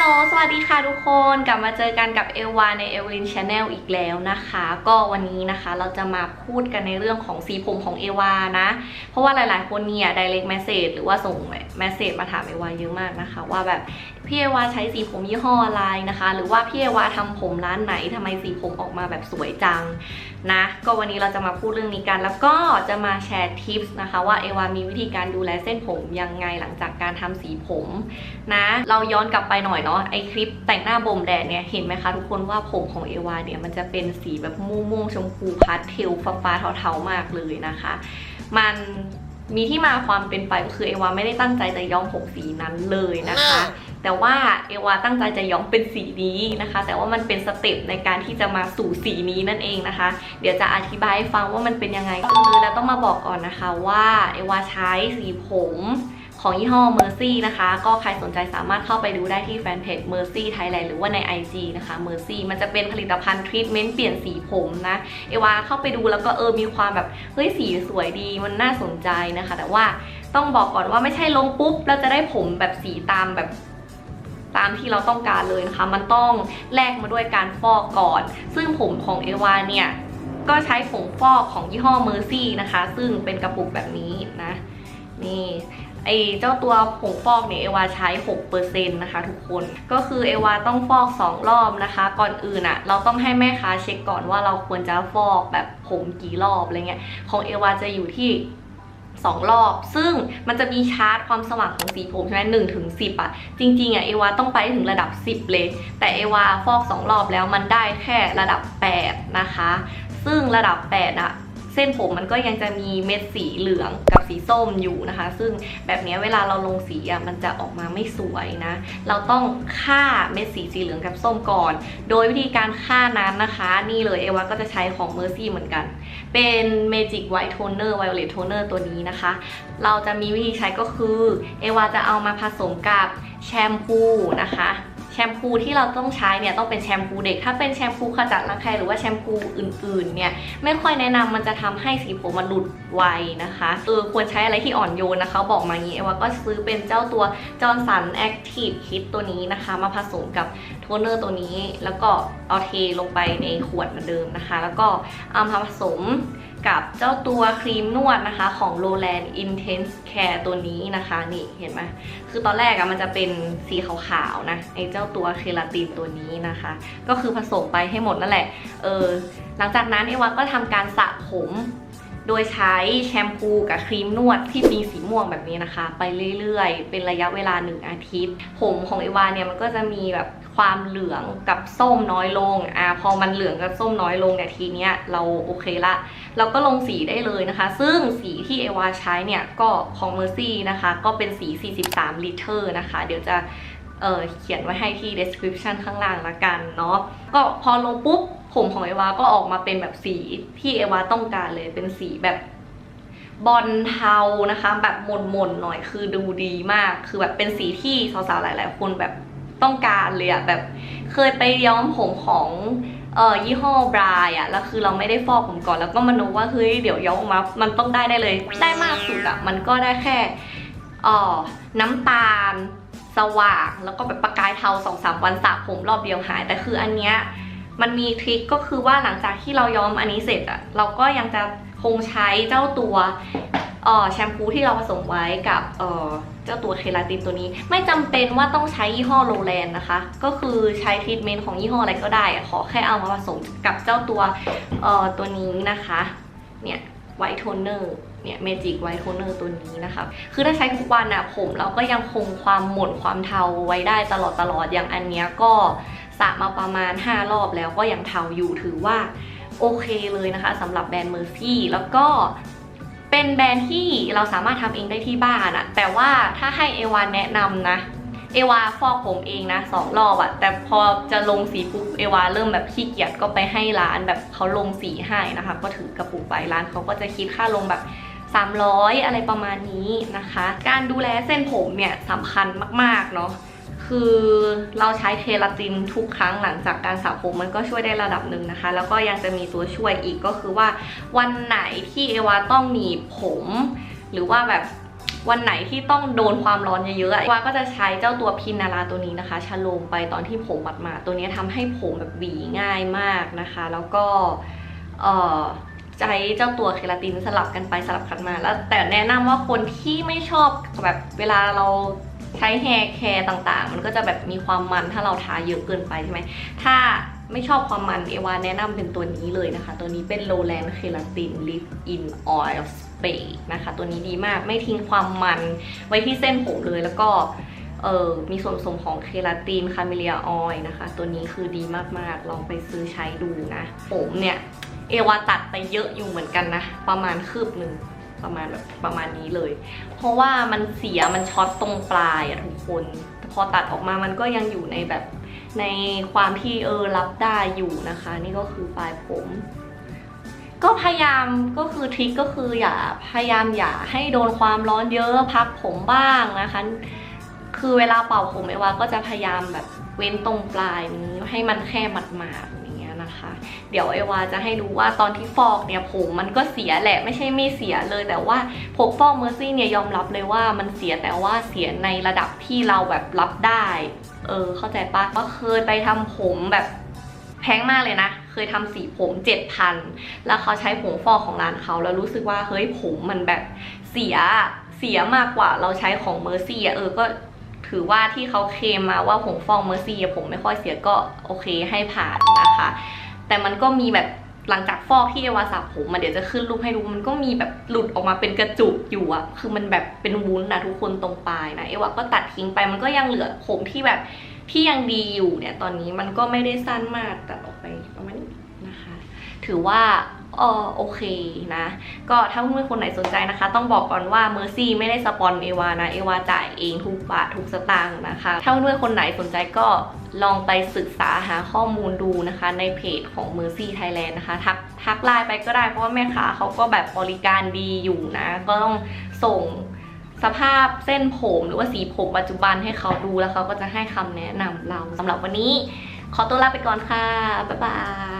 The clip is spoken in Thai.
โหลสวัสดีค่ะทุกคนกลับมาเจอกันกับเอวาในเอวินชาแนลอีกแล้วนะคะ ก็วันนี้นะคะเราจะมาพูดกันในเรื่องของสีผมของเอวานะ เพราะว่าหลายๆ คนเนี่ย direct message หรือว่าส่ง message มาถามเอวาเยอะมากนะคะ ว่าแบบพี่เอวาใช้สีผมยี่ห้ออะไรนะคะ หรือว่าพี่เอวาทำผมร้านไหนทำไมสีผมออกมาแบบสวยจังนะ ก็วันนี้เราจะมาพูดเรื่องนี้กัน แล้วก็จะมาแชร์ทิปส์นะคะ ว่าเอวามีวิธีการดูแลเส้นผมยังไงหลังจากการทำสีผมนะ เราย้อนกลับไปหน่อยเนาะไอคลิปแต่งหน้าบ่มแดดเนี่ยเห็นไหมคะทุกคนว่าผมของเอวาเนี่ยมันจะเป็นสีแบบม่วงๆชมพูพาสเทลฟ้าฟ้าๆเทาๆมากเลยนะคะ มันมีที่มาความเป็นไปก็คือเอวาไม่ได้ตั้งใจจะย้อมผมสีนั้นเลยนะคะ แต่ว่าเอวาตั้งใจจะย้อมเป็นสีนี้นะคะ แต่ว่ามันเป็นสเต็ปในการที่จะมาสู่สีนี้นั่นเองนะคะ เดี๋ยวจะอธิบายให้ฟังว่ามันเป็นยังไงคือแล้วต้องมาบอกก่อนนะคะว่าเอวาใช้สีผมของยี่ห้อ Mercy นะคะ ก็ใครสนใจสามารถเข้าไปดูได้ที่แฟนเพจ Mercy Thailand หรือว่าใน IG นะคะ Mercy มันจะเป็นผลิตภัณฑ์ทรีทเมนต์เปลี่ยนสีผมนะ เอวาเข้าไปดูแล้วก็เออมีความแบบ เฮ้ยสีสวยดีมันน่าสนใจนะคะ แต่ว่าต้องบอกก่อนว่าไม่ใช่ลงปุ๊บ แล้วจะได้ผมแบบสีตามแบบ ตามที่เราต้องการเลยนะคะ มันต้องแลกมาด้วยการฟอกก่อน ซึ่งผมของเอวาเนี่ย ก็ใช้ผงฟอกของยี่ห้อ Mercy นะคะ ซึ่งเป็นกระปุกแบบนี้นะ นี่ไอเจ้าตัวผงฟอกเนี่ยเอวาใช้ 6%นะคะทุกคน ก็คือเอวาต้องฟอก 2 รอบนะคะ ก่อนอื่นอะเราต้องให้แม่ค้าเช็คก่อนว่าเราควรจะฟอกแบบผมกี่รอบอะไรเงี้ย ของเอวาจะอยู่ที่ สองรอบ ซึ่งมันจะมีชาร์จความสว่างของสีผมใช่ไหมหนึ่งถึงสิบอะจริงๆอะเอวาต้องไปถึงระดับ 10 เลย แต่เอวาฟอกสองรอบแล้วมันได้แค่ระดับ 8 นะคะ ซึ่งระดับ8อะ เส้นผมมันก็ยังจะมีเม็ดสีเหลืองกับสีส้มอยู่นะคะ ซึ่งแบบนี้เวลาเราลงสีอะมันจะออกมาไม่สวยนะ เราต้องฆ่าเม็ดสีสีเหลืองกับส้มก่อน โดยวิธีการฆ่านั้นนะคะ นี่เลยเอวาก็จะใช้ของ Mercy เหมือนกัน เป็น Magic White Toner Violet Toner ตัวนี้นะคะ เราจะมีวิธีใช้ก็คือ เอวาจะเอามาผสมกับแชมพูนะคะ แชมพูที่เราต้องใช้เนี่ยต้องเป็นแชมพูเด็ก ถ้าเป็นแชมพูขจัดรังแคหรือว่าแชมพูอื่นๆเนี่ยไม่ค่อยแนะนำมันจะทำให้สีผมมันหลุดไวนะคะเออควรใช้อะไรที่อ่อนโยนนะคะบอกมาอย่างนี้เอวาก็ซื้อเป็นเจ้าตัว Johnson Active Hit ตัวนี้นะคะ มาผสมกับโทนเนอร์ตัวนี้ แล้วก็เอาเทลงไปในขวดเหมือนเดิมนะคะ แล้วก็เอามาผสม กับเจ้าตัวครีมนวดนะคะของ Roland Intense Care ตัวนี้นะคะ นี่เห็นไหมคือตอนแรกอะมันจะเป็นสีขาวๆนะไอ้เจ้าตัวเคลาตินตัวนี้นะคะ ก็คือผสมไปให้หมดนั่นแหละเออหลังจากนั้นไอวัดก็ทำการสระผม โดยใช้แชมพูกับครีมนวดที่มีสีม่วงแบบนี้นะคะ ไปเรื่อยๆ เป็นระยะเวลาหนึ่งอาทิตย์ ผมของเอวาเนี่ยมันก็จะมีแบบความเหลืองกับส้มน้อยลง อ่า พอมันเหลืองกับส้มน้อยลงเนี่ยทีเนี้ยเราโอเคละ เราก็ลงสีได้เลยนะคะ ซึ่งสีที่เอวาใช้เนี่ยก็ของ Mercy นะคะ ก็เป็นสี 43 ลิตรนะคะ เดี๋ยวจะ เเขียนไว้ให้ที่ description ข้างล่างละกันเนาะก็พอลงปุ๊บผมของเอวาก็ออกมาเป็นแบบสีที่เอวาต้องการเลยเป็นสีแบบบอลเทานะคะ แบบหม่นๆหน่อยคือดูดีมาก คือแบบเป็นสีที่สาวๆหลาย ๆ คนแบบต้องการเลยอะแบบเคยไปย้อมผมของเอ่อยี่ห้อบรายอะแล้วคือเราไม่ได้ฟอกผมก่อน แล้วก็มาโนว่าเฮ้ยเดี๋ยวย้อมมามันต้องได้ได้เลย ได้มากสุดอะมันก็ได้แค่เอ่อน้ำตาล สว่างแล้วก็แบบประกายเทาสองสามวันสระผมรอบเดียวหาย แต่คืออันเนี้ยมันมีทริคก็คือว่าหลังจากที่เราย้อมอันนี้เสร็จอะเราก็ยังจะคงใช้เจ้าตัวเอ่อแชมพูที่เราผสมไว้กับเอ่อเจ้าตัวเคลาตินตัวนี้ ไม่จำเป็นว่าต้องใช้ยี่ห้อโรแลนนะคะ ก็คือใช้ทรีทเมนต์ของยี่ห้ออะไรก็ได้อะขอแค่เอามาผสมกับเจ้าตัวเอ่อตัวนี้นะคะ เนี่ยไวท์โทนเนอร์ เนี่ยเมจิกไวท์โทนเนอร์ตัวนี้นะคะ คือถ้าใช้ทุกวันอะผมเราก็ยังคงความหม่นความเทาไว้ได้ตลอดตลอดอย่างอันเนี้ยก็สระมาประมาณ 5 รอบแล้วก็ยังเทาอยู่ถือว่าโอเคเลยนะคะสำหรับแบรนด์เมอร์ซี่แล้วก็เป็นแบรนด์ที่เราสามารถทำเองได้ที่บ้านอะแต่ว่าถ้าให้เอวานแนะนำนะเอวาฟอกผมเองนะสองรอบอะแต่พอจะลงสีปุ๊บเอวาเริ่มแบบขี้เกียจก็ไปให้ร้านแบบเขาลงสีให้นะคะ ก็ถือกระปุกไปร้านเขาก็จะคิดค่าลงแบบ 300 อะไรประมาณนี้นะคะ การดูแลเส้นผมเนี่ยสำคัญมากๆเนาะคือเราใช้เคลาตินทุกครั้งหลังจากการสระผมมันก็ช่วยได้ระดับหนึ่งนะคะ แล้วก็ยังจะมีตัวช่วยอีกก็คือว่า วันไหนที่เอวาต้องหนีบผม หรือว่าแบบวันไหนที่ต้องโดนความร้อนเยอะๆอวาก็จะใช้เจ้าตัวพินนาราตัวนี้นะคะชะโลมไปตอนที่ผมหมาดๆตัวนี้ทำให้ผมแบบหวีง่ายมากนะคะ แล้วก็เออ ใช้เจ้าตัวเคลาตินสลับกันไปสลับกันมา แล้วแต่แนะนำว่าคนที่ไม่ชอบแบบเวลาเราใช้แฮร์แคร์ต่างๆ มันก็จะแบบมีความมันถ้าเราทาเยอะเกินไปใช่ไหมถ้าไม่ชอบความมันเอวาแนะนำเป็นตัวนี้เลยนะคะ ตัวนี้เป็น Lowland Keratin Lift In Oil Spray นะคะ ตัวนี้ดีมากไม่ทิ้งความมันไว้ที่เส้นผมเลยแล้วก็เออมีส่วนผสมของเคลาตินคาเมเลียออยล์นะคะ ตัวนี้คือดีมากๆ ลองไปซื้อใช้ดูนะ ผมเนี่ย เอวาตัดไปเยอะอยู่เหมือนกันนะ ประมาณคืบหนึ่งประมาณแบบประมาณนี้เลย เพราะว่ามันเสียมันช็อตตรงปลายอะทุกคน พอตัดออกมามันก็ยังอยู่ในแบบในความที่เออรับได้อยู่นะคะ นี่ก็คือปลายผม ก็พยายามก็คือทริคก็คืออย่าพยายามอย่าให้โดนความร้อนเยอะพักผมบ้างนะคะ คือเวลาเป่าผมเอวาก็จะพยายามแบบเว้นตรงปลายนี้ให้มันแค่หมาดๆนี้ นะคะ เดี๋ยวเอวาจะให้ดูว่าตอนที่ฟอกเนี่ยผมมันก็เสียแหละไม่ใช่ไม่เสียเลย แต่ว่าผมฟอกเมอร์ซี่เนี่ยยอมรับเลยว่ามันเสียแต่ว่าเสียในระดับที่เราแบบรับได้ เออเข้าใจปะก็เคยไปทำผมแบบแพงมากเลยนะ เคยทำสีผมเจ็ดพันแล้วเขาใช้ผงฟอกของร้านเขาแล้วรู้สึกว่าเฮ้ยผมมันแบบเสียเสียมากกว่าเราใช้ของเมอร์ซี่อะเออก็ ถือว่าที่เขาเคลมมาว่าผงฟอกเมอร์ซี่ผมไม่ค่อยเสียก็โอเคให้ผ่านนะคะ แต่มันก็มีแบบหลังจากฟอกที่เอวาสระผมมาเดี๋ยวจะขึ้นรูปให้ดูมันก็มีแบบหลุดออกมาเป็นกระจุกอยู่อะคือมันแบบเป็นวุ้นนะทุกคนตรงปลายนะเอวาก็ตัดทิ้งไปมันก็ยังเหลือผมที่แบบที่ยังดีอยู่เนี่ยตอนนี้มันก็ไม่ได้สั้นมากตัดออกไปประมาณนี้นะคะ ถือว่า เออโอเคนะ ก็ถ้าเพื่อนๆคนไหนสนใจนะคะ ต้องบอกก่อนว่า Mercy ไม่ได้สปอนเอวานะ เอวาจ่ายเองทุกบาททุกสตางค์นะคะ ถ้าเพื่อนๆคนไหนสนใจก็ลองไปศึกษาหาข้อมูลดูนะคะ ในเพจของ Mercy Thailand นะคะ ทักทักไลน์ไปก็ได้เพราะว่าแม่ค้าเขาก็แบบบริการดีอยู่นะ ก็ต้องส่งสภาพเส้นผมหรือว่าสีผมปัจจุบันให้เขาดูแล้วเขาก็จะให้คำแนะนำเราสำหรับวันนี้ ขอตัวลาไปก่อนค่ะ บ๊ายบาย